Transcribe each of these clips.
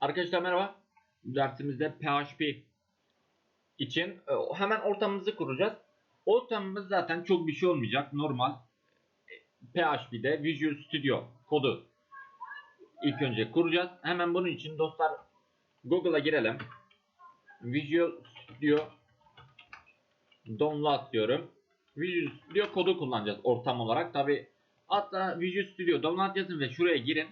Arkadaşlar merhaba. Dersimizde PHP için e, hemen ortamımızı kuracağız. Ortamımız zaten çok bir şey olmayacak. Normal e, PHP'de Visual Studio kodu ilk önce kuracağız. Hemen bunun için dostlar Google'a girelim. Visual Studio download diyorum. Visual Studio kodu kullanacağız ortam olarak. Tabi hatta Visual Studio download yazın ve şuraya girin.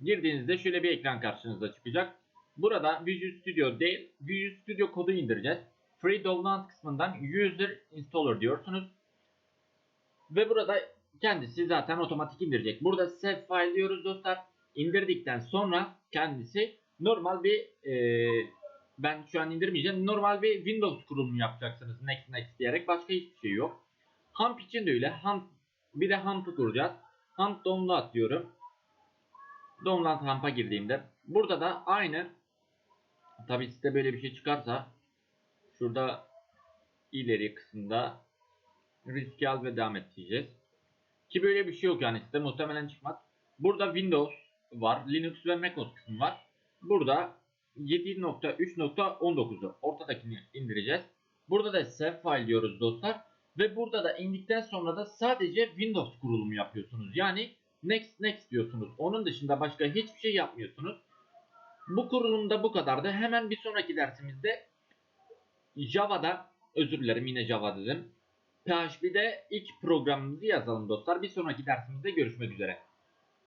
Girdiğinizde şöyle bir ekran karşınıza çıkacak. Burada Visual Studio değil, Visual Studio kodu indireceğiz. Free Download kısmından User Installer diyorsunuz. Ve burada kendisi zaten otomatik indirecek. Burada save file diyoruz dostlar. İndirdikten sonra kendisi normal bir e, ben şu an indirmeyeceğim. Normal bir Windows kurulumu yapacaksınız. Next next diyerek başka hiçbir şey yok. Hump için de öyle. Hump bir de Hump'ı kuracağız. Hump download diyorum. Download Hump'a girdiğimde burada da aynı tabi size böyle bir şey çıkarsa şurada ileri kısımda riski al ve devam et diyeceğiz. Ki böyle bir şey yok yani size muhtemelen çıkmaz. Burada Windows var. Linux ve macOS kısmı var. Burada 7.3.19'u ortadakini indireceğiz. Burada da save file diyoruz dostlar. Ve burada da indikten sonra da sadece Windows kurulumu yapıyorsunuz. Yani next next diyorsunuz. Onun dışında başka hiçbir şey yapmıyorsunuz. Bu kurulumda bu kadardı. Hemen bir sonraki dersimizde Java'da özür dilerim yine Java dedim. PHP'de ilk programımızı yazalım dostlar. Bir sonraki dersimizde görüşmek üzere.